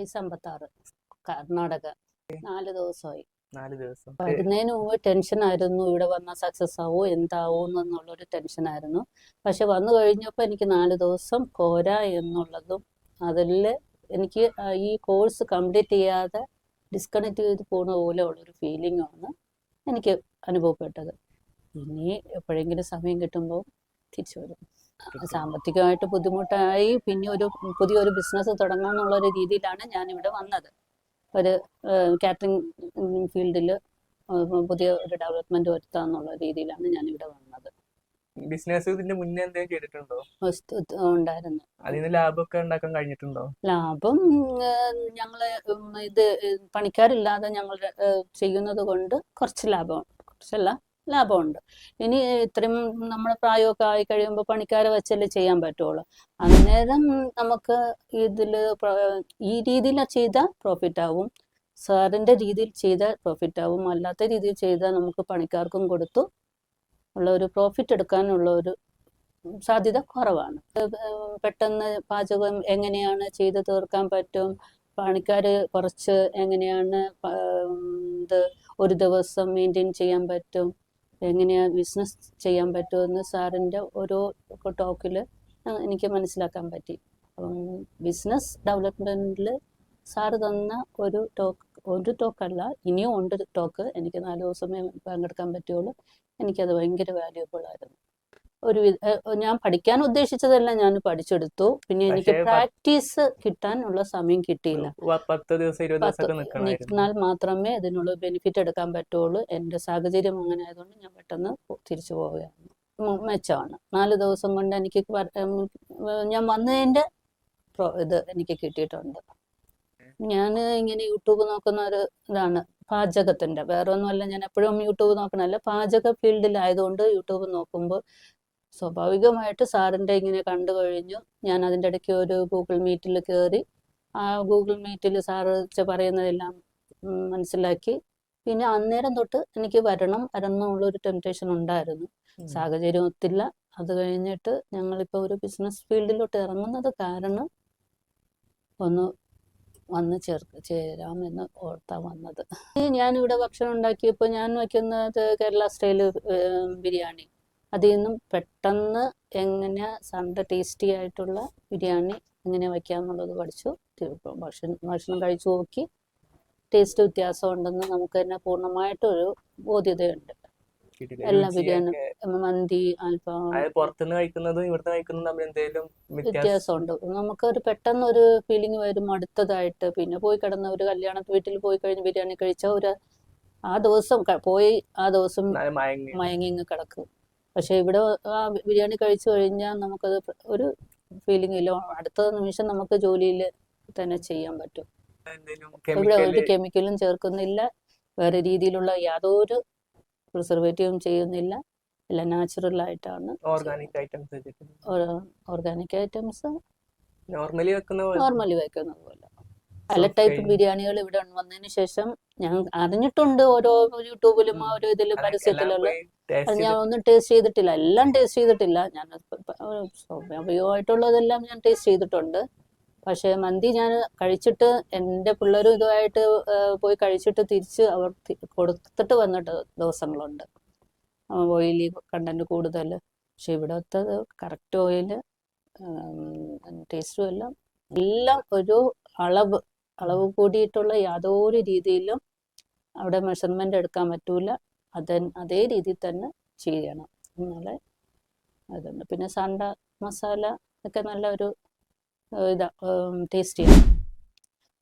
വയസ്സ് അമ്പത്താറ് കർണാടക നാല് ദിവസമായി. നാല് ദിവസം. വരുന്നതിന് മുമ്പ് ടെൻഷനായിരുന്നു ഇവിടെ വന്നാൽ സക്സസ് ആവോ എന്താവോ എന്നുള്ളൊരു ടെൻഷനായിരുന്നു. പക്ഷെ വന്നു കഴിഞ്ഞപ്പോൾ എനിക്ക് നാല് ദിവസം പോരാ എന്നുള്ളതും അതിൽ എനിക്ക് ഈ കോഴ്സ് കംപ്ലീറ്റ് ചെയ്യാതെ ഡിസ്കണക്ട് ചെയ്ത് പോകുന്ന പോലെ ഉള്ളൊരു ആണ് എനിക്ക് അനുഭവപ്പെട്ടത്. ഇനി എപ്പോഴെങ്കിലും സമയം കിട്ടുമ്പോൾ തിരിച്ചു വരും. സാമ്പത്തികമായിട്ട് ബുദ്ധിമുട്ടായി. പിന്നെ ഒരു പുതിയൊരു ബിസിനസ് തുടങ്ങാമെന്നുള്ള ഒരു രീതിയിലാണ് ഞാൻ ഇവിടെ വന്നത്. ഒരു കാറ്ററിംഗ് ഫീൽഡിൽ പുതിയ ഒരു ഡെവലപ്മെന്റ് വരുത്താന്നുള്ള രീതിയിലാണ് ഞാൻ ഇവിടെ വന്നത് ബിസിനസ് ഇതിന്റെ മുന്നേ എന്തെങ്കിലും ചെയ്തിട്ടുണ്ടോ? വസ്തു ഉണ്ടായിരുന്നു. അതിന് ലാഭമൊക്കെ ഉണ്ടാക്കാൻ കഴിഞ്ഞിട്ടുണ്ടോ? ലാഭം ഞങ്ങൾ ഇത് പണിക്കാരില്ലാതെ ഞങ്ങൾ ചെയ്യുന്നത് കൊണ്ട് കുറച്ച് ലാഭം കുറച്ചല്ല ലാഭമുണ്ട്. ഇനി ഇത്രയും നമ്മൾ പ്രായമൊക്കെ ആയി കഴിയുമ്പോൾ പണിക്കാരെ വെച്ചല്ലേ ചെയ്യാൻ പറ്റുള്ളൂ. അന്നേരം നമുക്ക് ഇതിൽ ഈ രീതിയിൽ ചെയ്താൽ പ്രോഫിറ്റ് ആവും സാറിന്റെ രീതിയിൽ ചെയ്താൽ പ്രോഫിറ്റ് ആവും അല്ലാത്ത രീതിയിൽ ചെയ്താൽ നമുക്ക് പണിക്കാർക്കും കൊടുത്തു ഉള്ള ഒരു പ്രോഫിറ്റ് എടുക്കാനുള്ള ഒരു സാധ്യത കുറവാണ്. പെട്ടെന്ന് പാചകം എങ്ങനെയാണ് ചെയ്ത് തീർക്കാൻ പറ്റും? പണിക്കാർ കുറച്ച് എങ്ങനെയാണ് ഇത് ഒരു ദിവസം മെയിന്റെയിൻ ചെയ്യാൻ പറ്റും? എങ്ങനെയാണ് ബിസിനസ് ചെയ്യാൻ പറ്റുമെന്ന് സാറിന്റെ ഓരോ ടോക്കിൽ എനിക്ക് മനസ്സിലാക്കാൻ പറ്റി. അപ്പം ബിസിനസ് ഡെവലപ്മെന്റിൽ സാറ് തന്ന ഒരു ടോക്ക് ഒരു ടോക്കല്ല ഇനിയും ഉണ്ട് ടോക്ക് എനിക്ക് നാല് ദിവസമേ പങ്കെടുക്കാൻ പറ്റുള്ളൂ. എനിക്കത് ഭയങ്കര വാല്യൂബിൾ ആയിരുന്നു. ഒരു ഞാൻ പഠിക്കാൻ ഉദ്ദേശിച്ചതെല്ലാം ഞാൻ പഠിച്ചെടുത്തു. പിന്നെ എനിക്ക് പ്രാക്ടീസ് കിട്ടാനുള്ള സമയം കിട്ടിയില്ല. പത്ത് ദിവസം നിന്നാൽ മാത്രമേ ഇതിനുള്ള ബെനിഫിറ്റ് എടുക്കാൻ പറ്റുള്ളൂ. എന്റെ സാഹചര്യം അങ്ങനെ ആയതുകൊണ്ട് ഞാൻ പെട്ടെന്ന് തിരിച്ചു പോവുകയാണ്. മെച്ചമാണ്. നാല് ദിവസം കൊണ്ട് എനിക്ക് ഞാൻ വന്നതിന്റെ ഇത് എനിക്ക് കിട്ടിയിട്ടുണ്ട്. ഞാൻ ഇങ്ങനെ യൂട്യൂബ് നോക്കുന്ന ഒരു ഇതാണ് പാചകത്തിന്റെ വേറെ ഒന്നുമല്ല ഞാൻ എപ്പോഴും യൂട്യൂബ് നോക്കണല്ല പാചക ഫീൽഡിലായതുകൊണ്ട് യൂട്യൂബ് നോക്കുമ്പോൾ സ്വാഭാവികമായിട്ട് സാറിന്റെ ഇങ്ങനെ കണ്ടു കഴിഞ്ഞു. ഞാൻ അതിന്റെ ഇടയ്ക്ക് ഒരു ഗൂഗിൾ മീറ്റിൽ കയറി. ആ ഗൂഗിൾ മീറ്റിൽ സാറ് പറയുന്നതെല്ലാം മനസ്സിലാക്കി. പിന്നെ അന്നേരം തൊട്ട് എനിക്ക് വരണം വരണം എന്നുള്ളൊരു ടെംപ്റ്റേഷൻ ഉണ്ടായിരുന്നു. സാഹചര്യം ഒത്തില്ല. അത് കഴിഞ്ഞിട്ട് ഞങ്ങളിപ്പോൾ ഒരു ബിസിനസ് ഫീൽഡിലോട്ട് ഇറങ്ങുന്നത് കാരണം ഒന്ന് വന്ന് ചേർ ചേരാമെന്ന് ഓർത്താ വന്നത്. ഞാൻ ഞാനിവിടെ ഭക്ഷണം ഉണ്ടാക്കിയപ്പോൾ ഞാൻ വയ്ക്കുന്നത് കേരള സ്റ്റൈൽ ബിരിയാണി. അതിൽ നിന്നും പെട്ടെന്ന് എങ്ങനെ സണ്ട ടേസ്റ്റി ആയിട്ടുള്ള ബിരിയാണി എങ്ങനെ വയ്ക്കാമെന്നുള്ളത് പഠിച്ചു. ഭക്ഷണം ഭക്ഷണം കഴിച്ചു നോക്കി. ടേസ്റ്റ് വ്യത്യാസം ഉണ്ടെന്ന് നമുക്ക് തന്നെ പൂർണമായിട്ടൊരു ബോധ്യതയുണ്ട്. കിട്ടിയില്ല. എല്ലാ ബിരിയാണി മന്തി അൽഫാം പുറത്തുനിന്ന് കഴിക്കുന്നതും ഇവിടുന്ന് കഴിക്കുന്നതും തമ്മിൽ എന്തെങ്കിലും വ്യത്യാസമുണ്ട്. നമുക്കൊരു പെട്ടെന്ന് ഒരു ഫീലിംഗ് വരും അടുത്തതായിട്ട്. പിന്നെ പോയി കിടന്ന ഒരു കല്യാണ വീട്ടിൽ പോയി കഴിഞ്ഞ് ബിരിയാണി കഴിച്ച ഒരു ആ ദിവസം പോയി ആ ദിവസം മയങ്ങി. മയങ്ങി കിടക്കും. പക്ഷെ ഇവിടെ ആ ബിരിയാണി കഴിച്ചു കഴിഞ്ഞാൽ നമുക്കത് ഒരു ഫീലിംഗ് ഇല്ല. അടുത്ത നിമിഷം നമുക്ക് ജോലിയിൽ തന്നെ ചെയ്യാൻ പറ്റും. ഇവിടെ ഒരു കെമിക്കലും ചേർക്കുന്നില്ല. വേറെ രീതിയിലുള്ള യാതൊരു പ്രിസർവേറ്റീവും ചെയ്യുന്നില്ല. എല്ലാം നാച്ചുറൽ ആയിട്ടാണ്. Organic items organic items normally വെക്കുന്ന പോലെ. നോർമലി വെക്കുന്ന പോലെ. പല ടൈപ്പ് ബിരിയാണികൾ ഇവിടെ വന്നതിന് ശേഷം ഞാൻ അറിഞ്ഞിട്ടുണ്ട് ഓരോ യൂട്യൂബിലും ഓരോ ഇതിലും പരസ്യത്തിലുള്ള അത് ഞാൻ ഒന്നും ടേസ്റ്റ് ചെയ്തിട്ടില്ല. എല്ലാം ടേസ്റ്റ് ചെയ്തിട്ടില്ല. ഞാൻ സ്വാഭാവികമായിട്ടുള്ളതെല്ലാം ഞാൻ ടേസ്റ്റ് ചെയ്തിട്ടുണ്ട്. പക്ഷേ മന്തി ഞാൻ കഴിച്ചിട്ട് എന്റെ പിള്ളേരും ഇതുമായിട്ട് പോയി കഴിച്ചിട്ട് തിരിച്ച് അവർ കൊടുത്തിട്ട് വന്നിട്ട് ദിവസങ്ങളുണ്ട്. ഓയിലി കണ്ടന്റ് കൂടുതൽ പക്ഷെ ഇവിടുത്തെ കറക്റ്റ് ഓയിൽ ടേസ്റ്റും എല്ലാം എല്ലാം ഒരു അളവ് അളവ് കൂടിയിട്ടുള്ള യാതൊരു രീതിയിലും അവിടെ മെഷർമെന്റ് എടുക്കാൻ പറ്റൂല. അത് അതേ രീതിയിൽ തന്നെ ചെയ്യണം. എന്നാലേ അതുണ്ട്. പിന്നെ സണ്ട മസാല ഒക്കെ നല്ല ഒരു ഇതാ ടേസ്റ്റിയാണ്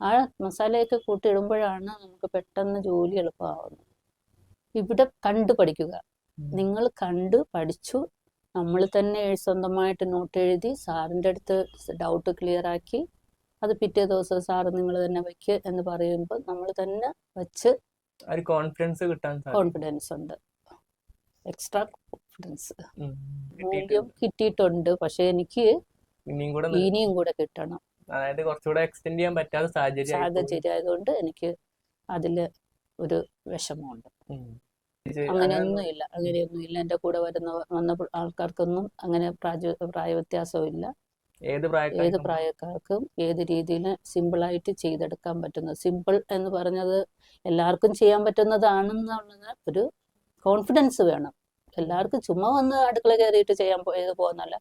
ആ മസാലയൊക്കെ കൂട്ടിയിടുമ്പോഴാണ് നമുക്ക് പെട്ടെന്ന് ജോലി എളുപ്പമാവുന്നത്. ഇവിടെ കണ്ടു പഠിക്കുക. നിങ്ങൾ കണ്ടു പഠിച്ചു. നമ്മൾ തന്നെ സ്വന്തമായിട്ട് നോട്ട് എഴുതി സാറിന്റെ അടുത്ത് ഡൗട്ട് ക്ലിയർ ആക്കി അത് പിറ്റേ ദിവസം സാറ് നിങ്ങൾ തന്നെ വയ്ക്കുക എന്ന് പറയുമ്പോൾ നമ്മൾ തന്നെ വച്ച് ഒരു കോൺഫിഡൻസ് കിട്ടാൻ കോൺഫിഡൻസ് ഉണ്ട്. Extra confidence. മൂല്യം കിട്ടിയിട്ടുണ്ട്. പക്ഷെ എനിക്ക് ഇനിയും കൂടെ ഇനിയും കൂടെ കിട്ടണം. അതായത് കുറച്ചുകൂടെ എക്സ്റ്റെൻഡ് ചെയ്യാൻ പറ്റാത്ത സാഹചര്യം സാഹചര്യം ആയതുകൊണ്ട് എനിക്ക് അതിൽ ഒരു വിഷമമുണ്ട്. ഉം. അങ്ങനെയൊന്നും ഇല്ല. അങ്ങനെയൊന്നും ഇല്ല. എന്റെ കൂടെ വരുന്ന വന്ന ആൾക്കാർക്കൊന്നും അങ്ങനെ പ്രായ ഇല്ല. ഏത് ഏത് പ്രായക്കാർക്കും ഏത് രീതിയിൽ സിമ്പിളായിട്ട് ചെയ്തെടുക്കാൻ പറ്റുന്നത്. സിമ്പിൾ എന്ന് പറഞ്ഞത് എല്ലാവർക്കും ചെയ്യാൻ പറ്റുന്നതാണെന്നുള്ളത് ഒരു കോൺഫിഡൻസ് വേണം. എല്ലാവർക്കും ചുമ്മാ വന്ന് അടുക്കള കയറിയിട്ട് ചെയ്യാൻ പോയത് പോകുന്നല്ല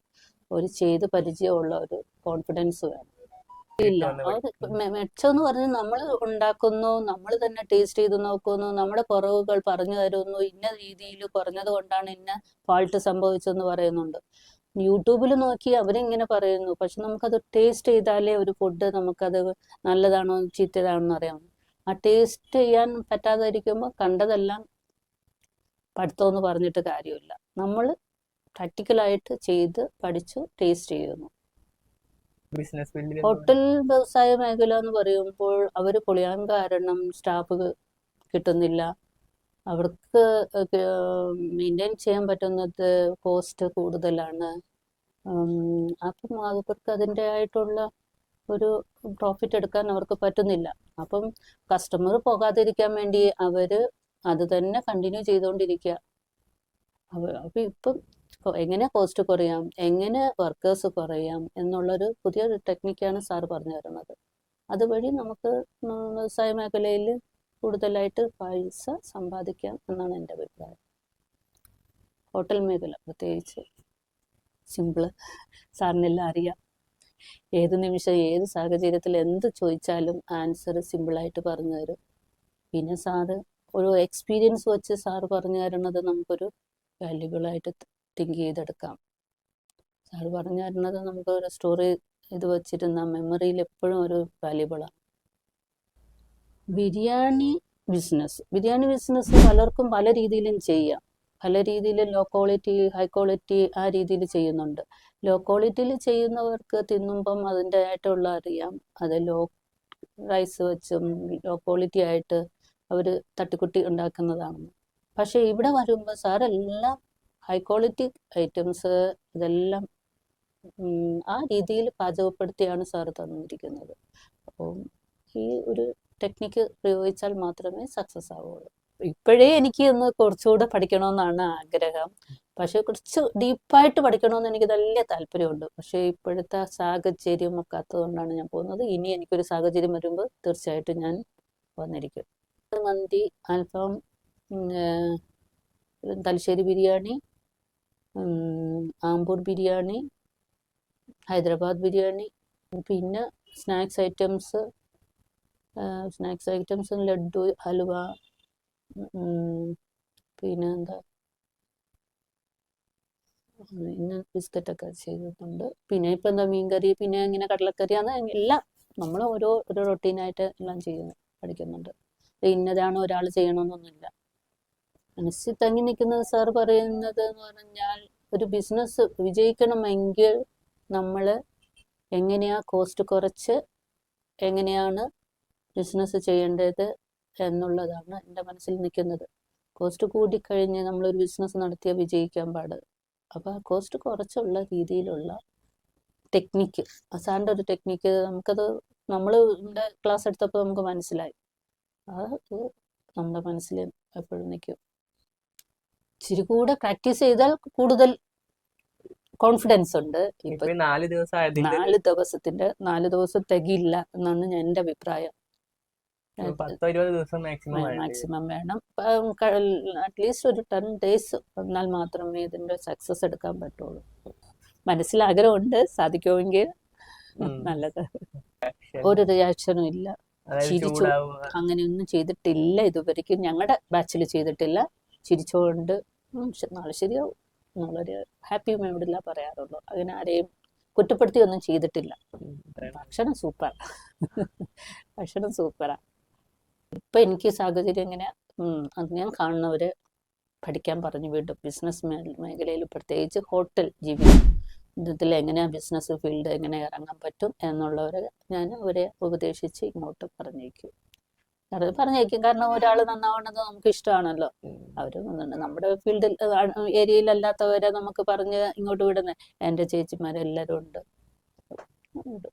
ഒരു ചെയ്ത് പരിചയമുള്ള ഒരു കോൺഫിഡൻസ് വേണം. ഇല്ല. മെച്ചം എന്ന് പറഞ്ഞാൽ നമ്മൾ ഉണ്ടാക്കുന്നു നമ്മൾ തന്നെ ടേസ്റ്റ് ചെയ്ത് നോക്കുന്നു നമ്മുടെ കുറവുകൾ പറഞ്ഞു തരുന്നു ഇന്ന രീതിയിൽ കുറഞ്ഞത് കൊണ്ടാണ് ഇന്ന ഫാൾട്ട് സംഭവിച്ചെന്ന് പറയുന്നുണ്ട്. യൂട്യൂബിൽ നോക്കി അവരിങ്ങനെ പറയുന്നു. പക്ഷെ നമുക്കത് ടേസ്റ്റ് ചെയ്താലേ ഒരു ഫുഡ് നമുക്കത് നല്ലതാണോ ചീത്തതാണോ അറിയാം ആ ടേസ്റ്റ് ചെയ്യാൻ പറ്റാതിരിക്കുമ്പോൾ കണ്ടതെല്ലാം പഠിത്തമെന്ന് പറഞ്ഞിട്ട് കാര്യമില്ല. നമ്മൾ പ്രാക്ടിക്കലായിട്ട് ചെയ്ത് പഠിച്ചു ടേസ്റ്റ് ചെയ്യുന്നു. ബിസിനസ് ഹോട്ടൽ വ്യവസായ മേഖല എന്ന് പറയുമ്പോൾ അവർ പൊളിയാൻ കാരണം സ്റ്റാഫ് കിട്ടുന്നില്ല. അവർക്ക് മെയിന്റെയിൻ ചെയ്യാൻ പറ്റുന്നത് കോസ്റ്റ് കൂടുതലാണ്. അപ്പം അവർക്ക് അതിന്റെ ആയിട്ടുള്ള ഒരു പ്രോഫിറ്റ് എടുക്കാൻ അവർക്ക് പറ്റുന്നില്ല. അപ്പം കസ്റ്റമർ പോകാതിരിക്കാൻ വേണ്ടി അവർ അത് തന്നെ കണ്ടിന്യൂ ചെയ്തുകൊണ്ടിരിക്കുക അപ്പം ഇപ്പം എങ്ങനെ കോസ്റ്റ് കുറയാം എങ്ങനെ വർക്കേഴ്സ് കുറയാം എന്നുള്ളൊരു പുതിയൊരു ടെക്നിക്കാണ് സാർ പറഞ്ഞു തരുന്നത്. അതുവഴി നമുക്ക് വ്യവസായ മേഖലയിൽ കൂടുതലായിട്ട് പൈസ സമ്പാദിക്കാം എന്നാണ് എന്റെ അഭിപ്രായം. ഹോട്ടൽ മേഖല പ്രത്യേകിച്ച് സിമ്പിൾ സാറിനെല്ലാം അറിയാം. ഏത് നിമിഷം ഏത് സാഹചര്യത്തിൽ എന്ത് ചോദിച്ചാലും ആൻസർ സിമ്പിളായിട്ട് പറഞ്ഞു തരും. പിന്നെ സാറ് ഒരു എക്സ്പീരിയൻസ് വെച്ച് സാറ് പറഞ്ഞു തരുന്നത് നമുക്കൊരു വാല്യുബിളായിട്ട് തിങ്ക് ചെയ്തെടുക്കാം. സാറ് പറഞ്ഞു തരുന്നത് നമുക്ക് ഒരു സ്റ്റോറി ഇത് വെച്ചിരുന്ന മെമ്മറിയിൽ എപ്പോഴും ഒരു വാല്യുബിളാണ് ബിരിയാണി ബിസിനസ് ബിരിയാണി ബിസിനസ് പലർക്കും പല രീതിയിലും ചെയ്യാം. പല രീതിയിൽ ലോ ക്വാളിറ്റി ഹൈ ക്വാളിറ്റി ആ രീതിയിൽ ചെയ്യുന്നുണ്ട്. ലോ ക്വാളിറ്റിയിൽ ചെയ്യുന്നവർക്ക് തിന്നുമ്പം അതിന്റെ ആയിട്ടുള്ള അറിയാം. അത് ലോ റൈസ് വെച്ചും ലോ ക്വാളിറ്റി ആയിട്ട് അവർ തട്ടിക്കുട്ടി ഉണ്ടാക്കുന്നതാണ്. പക്ഷേ ഇവിടെ വരുമ്പോൾ സാർ എല്ലാം ഹൈ ക്വാളിറ്റി ഐറ്റംസ് ഇതെല്ലാം ആ രീതിയിൽ പാചകപ്പെടുത്തിയാണ് സാർ തന്നിരിക്കുന്നത്. അപ്പോൾ ഈ ഒരു ടെക്നിക്ക് പ്രയോഗിച്ചാൽ മാത്രമേ സക്സസ് ആവുള്ളൂ. ഇപ്പോഴേ എനിക്ക് ഒന്ന് കുറച്ചുകൂടെ പഠിക്കണമെന്നാണ് ആഗ്രഹം. പക്ഷെ കുറച്ച് ഡീപ്പായിട്ട് പഠിക്കണമെന്ന് എനിക്ക് നല്ല താല്പര്യമുണ്ട്. പക്ഷേ ഇപ്പോഴത്തെ സാഹചര്യം ഒക്കാത്തതുകൊണ്ടാണ് ഞാൻ പോകുന്നത്. ഇനി എനിക്കൊരു സാഹചര്യം വരുമ്പോൾ തീർച്ചയായിട്ടും ഞാൻ വന്നിരിക്കും. മന്തി അൽഫാം തലശ്ശേരി ബിരിയാണി ആമ്പൂർ ബിരിയാണി ഹൈദരാബാദ് ബിരിയാണി പിന്നെ snacks items snacks items laddu halwa പിന്നെ എന്താ പിന്നെ ബിസ്ക്കറ്റൊക്കെ ചെയ്തിട്ടുണ്ട്. പിന്നെ ഇപ്പം എന്താ മീൻകറി? പിന്നെ ഇങ്ങനെ കടലക്കറി അങ്ങനെ എല്ലാം നമ്മൾ ഓരോ ഓരോ റൊട്ടീനായിട്ട് എല്ലാം ചെയ്യുന്നു പഠിക്കുന്നുണ്ട്. ഇന്നതാണ് ഒരാൾ ചെയ്യണമെന്നൊന്നുമില്ല മനസ്സിൽ തങ്ങി നിൽക്കുന്നത് സാർ പറയുന്നത് എന്ന് പറഞ്ഞാൽ ഒരു ബിസിനസ് വിജയിക്കണമെങ്കിൽ നമ്മൾ എങ്ങനെയാ കോസ്റ്റ് കുറച്ച് എങ്ങനെയാണ് ബിസിനസ് ചെയ്യേണ്ടത് എന്നുള്ളതാണ് എന്റെ മനസ്സിൽ നിൽക്കുന്നത്. കോസ്റ്റ് കൂടിക്കഴിഞ്ഞ് നമ്മളൊരു ബിസിനസ് നടത്തിയാൽ വിജയിക്കാൻ പാട്. അപ്പോൾ ആ കോസ്റ്റ് കുറച്ചുള്ള രീതിയിലുള്ള ടെക്നിക്ക് സാറിന്റെ ഒരു ടെക്നിക്ക് നമുക്കത് നമ്മൾ ക്ലാസ് എടുത്തപ്പോൾ നമുക്ക് മനസ്സിലായി. അത് നമ്മുടെ മനസ്സിൽ എപ്പോഴും നിൽക്കും. ഇച്ചിരി കൂടെ പ്രാക്ടീസ് ചെയ്താൽ കൂടുതൽ കോൺഫിഡൻസ് ഉണ്ട്. നാല് ദിവസം നാല് ദിവസത്തിന്റെ നാല് ദിവസം തികയില്ല എന്നാണ് ഞാൻ എന്റെ അഭിപ്രായം. മാക്സിമം മാക്സിമം വേണം. അറ്റ്ലീസ്റ്റ് ഒരു ടെൻ ഡേയ്സ് വന്നാൽ മാത്രമേ ഇതിന്റെ സക്സസ് എടുക്കാൻ പറ്റുള്ളൂ. മനസ്സിൽ ആഗ്രഹമുണ്ട് സാധിക്കുമെങ്കിൽ. നല്ലത്. ഒരു റിയാക്ഷനും ഇല്ല. ചിരിച്ചു. അങ്ങനെയൊന്നും ചെയ്തിട്ടില്ല ഇതുവരെയ്ക്കും ഞങ്ങളുടെ ബാച്ചിൽ ചെയ്തിട്ടില്ല. ചിരിച്ചുകൊണ്ട് നാളെ ശരിയാവും. എന്നുള്ളൊരു ഹാപ്പി മൂഡില്ല പറയാറുള്ളൂ. അങ്ങനെ ആരെയും കുറ്റപ്പെടുത്തി ഒന്നും ചെയ്തിട്ടില്ല ഭക്ഷണം സൂപ്പർ ഭക്ഷണം സൂപ്പറാ ഇപ്പൊ എനിക്ക് സാഹചര്യം എങ്ങനെ അത് ഞാൻ കാണുന്നവര് പഠിക്കാൻ പറഞ്ഞു വീണ്ടും ബിസിനസ് മേഖലയിൽ പ്രത്യേകിച്ച് ഹോട്ടൽ ജീവിതത്തിൽ എങ്ങനെയാണ് ബിസിനസ് ഫീൽഡ് എങ്ങനെ ഇറങ്ങാൻ പറ്റും എന്നുള്ളവരെ ഞാൻ അവരെ ഉപദേശിച്ച് ഇങ്ങോട്ട് പറഞ്ഞേക്കും അത് പറഞ്ഞേക്കും കാരണം ഒരാൾ നന്നാവണത് നമുക്ക് ഇഷ്ടമാണല്ലോ. അവർ നമ്മുടെ ഫീൽഡിൽ ഏരിയയിലല്ലാത്തവരെ നമുക്ക് പറഞ്ഞ് ഇങ്ങോട്ട് വിടുന്നേ. എന്റെ ചേച്ചിമാരെല്ലാവരും ഉണ്ട് ഉണ്ട്.